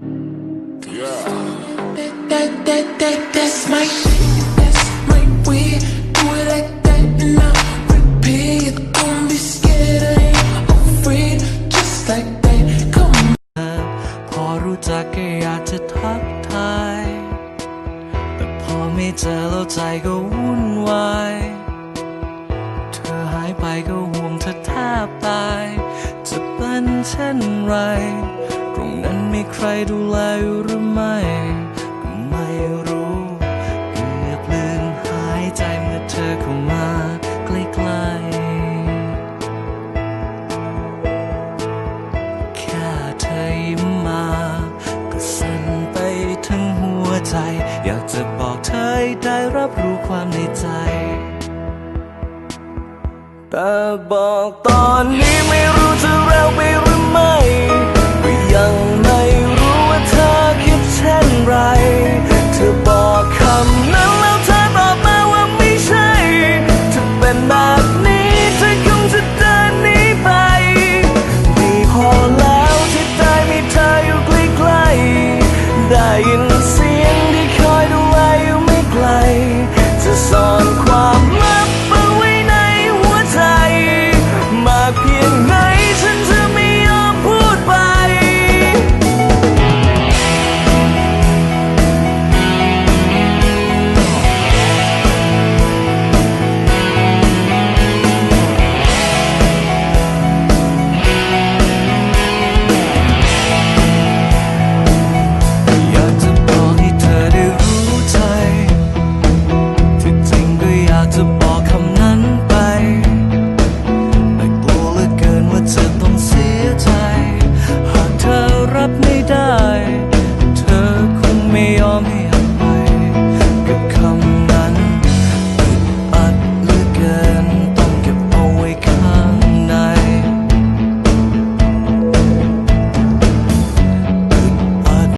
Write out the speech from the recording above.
พอรู้จักก็อยากจะทักทาย แต่พอไม่เจอแล้วใจก็วุ่นวาย เธอหายไปก็ห่วงเธอแทบตาย จะเป็นเช่นไร ตรงนั้นมีใครดูแลอยู่หรือไม่ ก็ไม่รู้เกือบลืมหายใจเมื่อเธอเข้ามาใกล้ๆ แค่เธอยิ้มมา ก็สั่นไปทั้งหัวใจ อยากจะบอกเธอได้รับรู้ความในใจ แต่บอกตอนนี้ไม่ cansei.